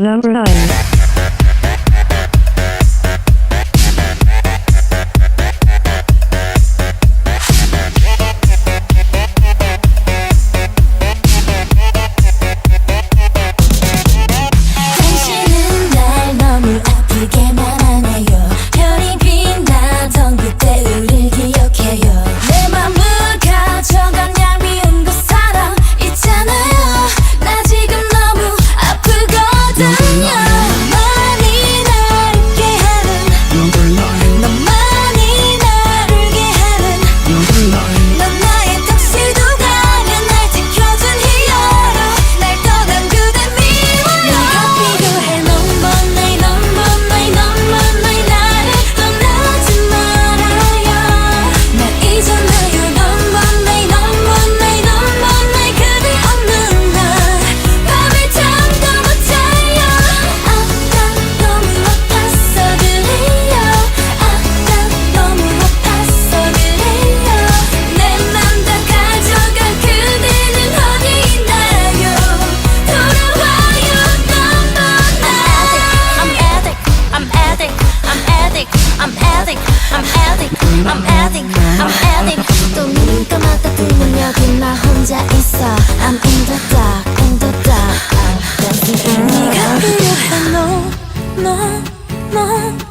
Number 9. addict I'm addict I'm addict I'm addict 또눈 감았다 뜨면 여기 나 혼자 있어 I'm in the dark in the dark I'm dancing in the dark 네가 필요해 no no no